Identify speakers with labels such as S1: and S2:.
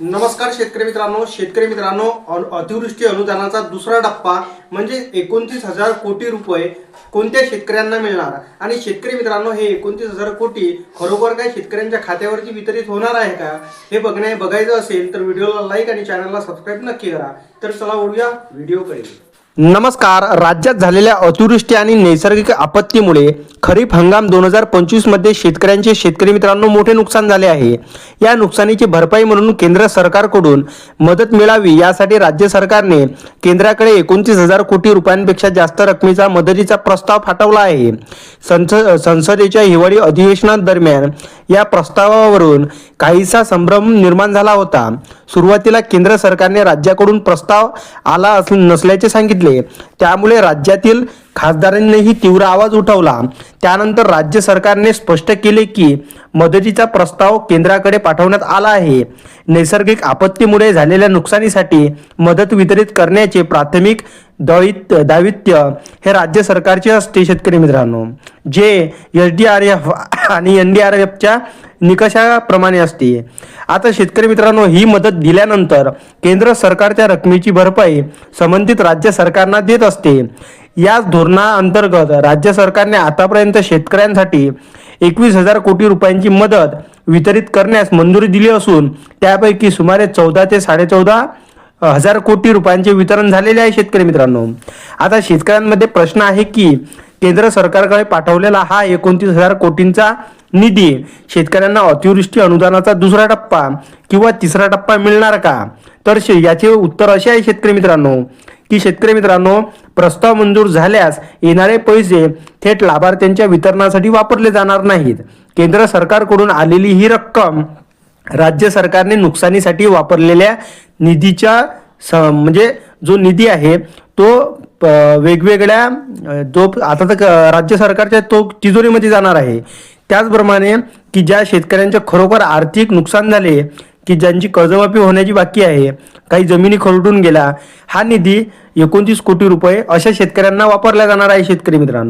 S1: नमस्कार शेतकरी मित्रांनो शेतकरी मित्रांनो अतिवृष्टी अनुदानाचा दुसरा टप्पा म्हणजे एकोणतीस हजार कोटी रुपये कोणत्या शेतकऱ्यांना मिळणार? आणि शेतकरी मित्रांनो हे एकोणतीस हजार कोटी खरोखर काय शेतकऱ्यांच्या खात्यावरती वितरित होणार आहे का? हे बघणे बघायचं असेल तर व्हिडिओला लाईक आणि चॅनलला सबस्क्राईब नक्की करा. तर चला ओढूया व्हिडिओकडे. नमस्कार. राज्यात झालेल्या अतिवृष्टी आणि नैसर्गिक आपत्तीमुळे खरीप हंगाम दोन हजार पंचवीसमध्ये शेतकऱ्यांचे शेतकरी मित्रांनो मोठे नुकसान झाले आहे. या नुकसानीची भरपाई म्हणून केंद्र सरकारकडून मदत मिळावी यासाठी राज्य सरकारने केंद्राकडे एकोणतीस हजार कोटी रुपयांपेक्षा जास्त रकमेचा मदतीचा प्रस्ताव फाटवला आहे. संस संसदेच्या हिवाळी अधिवेशनादरम्यान या प्रस्तावावरून काहीसा संभ्रम निर्माण झाला होता. सुरुवातीला केंद्र सरकारने राज्याकडून प्रस्ताव आला अस नसल्याचे सांगितले. त्यामुळे राज्यातील खासदारांनीही तीव्र आवाज उठवला. त्यानंतर राज्य सरकारने स्पष्ट केले की मदतीचा प्रस्ताव केंद्राकडे पाठवण्यात आला आहे. नैसर्गिक आपत्तीमुळे झालेल्या नुकसानीसाठी मदत वितरित करण्याचे प्राथमिक दायित्व दायित्व हे राज्य सरकारचे असते शेतकरी मित्रांनो जे एस डी आर एफ आणि एन डी आर एफच्या निकषाप्रमाणे असते. आता शेतकरी मित्रांनो ही मदत दिल्यानंतर केंद्र सरकारच्या रकमेची भरपाई संबंधित राज्य सरकारना देत असते. याच धोरणाअंतर्गत राज्य सरकारने आतापर्यंत शेतकऱ्यांसाठी एकवीस हजार कोटी रुपयांची मदत वितरित करण्यास मंजुरी दिली असून त्यापैकी सुमारे चौदा ते साडेचौदा हजार कोटी रुपयांचे वितरण झालेले आहे शेतकरी मित्रांनो. आता शेतकऱ्यांमध्ये प्रश्न आहे की केंद्र सरकारकडे पाठवलेला हा एकोणतीस हजार कोटींचा निधी शेतकऱ्यांना अतिवृष्टी अनुदानाचा दुसरा टप्पा किंवा तिसरा टप्पा मिळणार का? तर शे- याचे उत्तर असे आहे शेतकरी मित्रांनो की शेतकरी मित्रांनो प्रस्ताव मंजूर झाल्यास येणारे पैसे थेट लाभार्थ्यांच्या वितरणासाठी वापरले जाणार नाहीत. केंद्र सरकारकडून आलेली ही रक्कम राज्य सरकारने नुकसानीसाठी वापरलेल्या निधीच्या स म्हणजे जो निधी आहे तो प- वेगवेगळ्या जो आता तर क- राज्य सरकारच्या तो तिजोरीमध्ये जाणार आहे. त्याचप्रमाणे की ज्या शेतकऱ्यांचे खरोखर आर्थिक नुकसान झाले की ज्यांची कर्जमाफी होण्याची बाकी आहे काही जमिनी खरडून गेला हा निधी एकोणतीस कोटी रुपये अशा शेतकऱ्यांना वापरला जाणार आहे शेतकरी मित्रांनो.